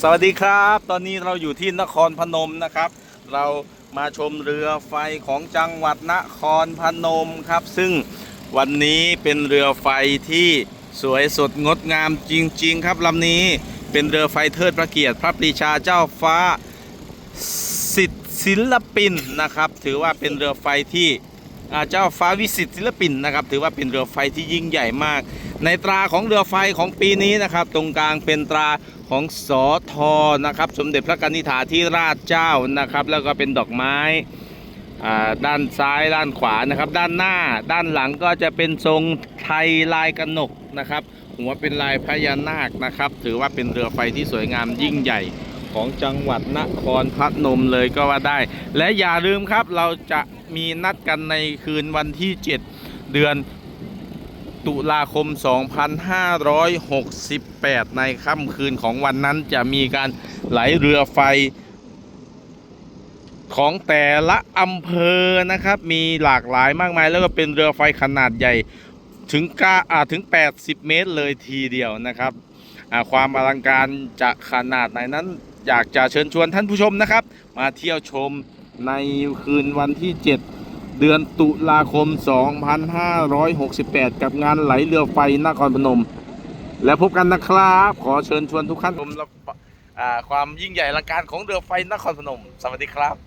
สวัสดีครับ ตอนนี้เราอยู่ที่นครพนมนะครับ เรามาชมเรือไฟของจังหวัดนครพนมครับ ซึ่งวันนี้เป็นเรือไฟที่สวยสดงดงามจริง ๆ ครับลำนี้เป็นเรือไฟเทิดพระเกียรติ พระปรีชาเจ้าฟ้าสิทธิศิลปินนะครับ ถือว่าเป็นเรือไฟที่ เจ้าฟ้าวิสิตศิลปินนะครับ ถือว่าเป็นเรือไฟที่ยิ่งใหญ่มาก ในตราของเรือไฟของปีนี้นะครับ ตรงกลางเป็นตราของสอทอนะครับ สมเด็จพระกนิษฐาธิราชเจ้านะครับ แล้วก็เป็นดอกไม้ด้านซ้ายด้านขวานะครับ ด้านหน้าด้านหลังก็จะเป็นทรงไทยลายกระหนกนะครับ หัวเป็นลายพญานาคนะครับ ถือว่าเป็นเรือไฟที่สวยงามยิ่งใหญ่ของจังหวัดนครพนมเลยก็ว่าได้ และอย่าลืมครับเราจะ มีนัดกันในคืนวันที่ 7 เดือนตุลาคม 2568 ในค่ำคืนของวันนั้นจะมีการไหลเรือไฟของแต่ละอำเภอนะครับ มีหลากหลายมากมาย แล้วก็เป็นเรือไฟขนาดใหญ่ถึงกาอ่าถึง 80 เมตรเลยทีเดียวนะครับ ความอลังการจะขนาดไหนนั้น อยากจะเชิญชวนท่านผู้ชมนะครับ มาเที่ยวชม ในคืนวันที่ 7 เดือนตุลาคม 2568 กับงานไหลเรือไฟนครพนม แล้วพบกันนะครับ ขอเชิญชวนทุกท่านชมความยิ่งใหญ่ลังการของเรือไฟนครพนม สวัสดีครับ